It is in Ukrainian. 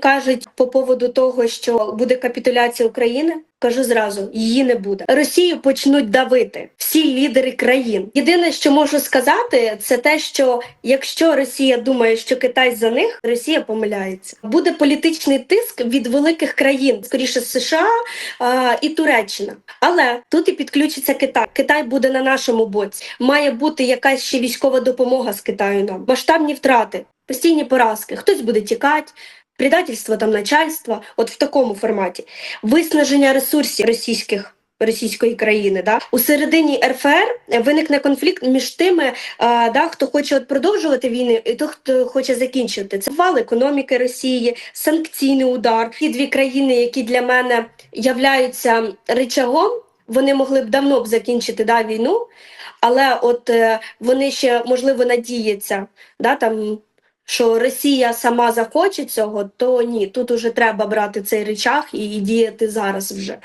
Кажуть по поводу того, що буде капітуляція України. Кажу зразу, її не буде. Росію почнуть давити всі лідери країн. Єдине, що можу сказати, це те, що якщо Росія думає, що Китай за них, Росія помиляється. Буде політичний тиск від великих країн, скоріше США а, і Туреччина. Але тут і підключиться Китай. Китай буде на нашому боці. Має бути якась ще військова допомога з Китаю. Нам масштабні втрати, постійні поразки. Хтось буде тікати. Предательство там начальства, от в такому форматі, виснаження ресурсів російських російської країни. Да? У середині РФР виникне конфлікт між тими, а, да, хто хоче от продовжувати війну, і той, хто хоче закінчити. Це вал економіки Росії, санкційний удар. Ті дві країни, які для мене являються рычагом, вони могли б давно б закінчити да, війну, але от е, вони ще можливо надіються, да, там. Що Росія сама захоче цього, то ні, тут уже треба брати цей речах і, діяти зараз вже.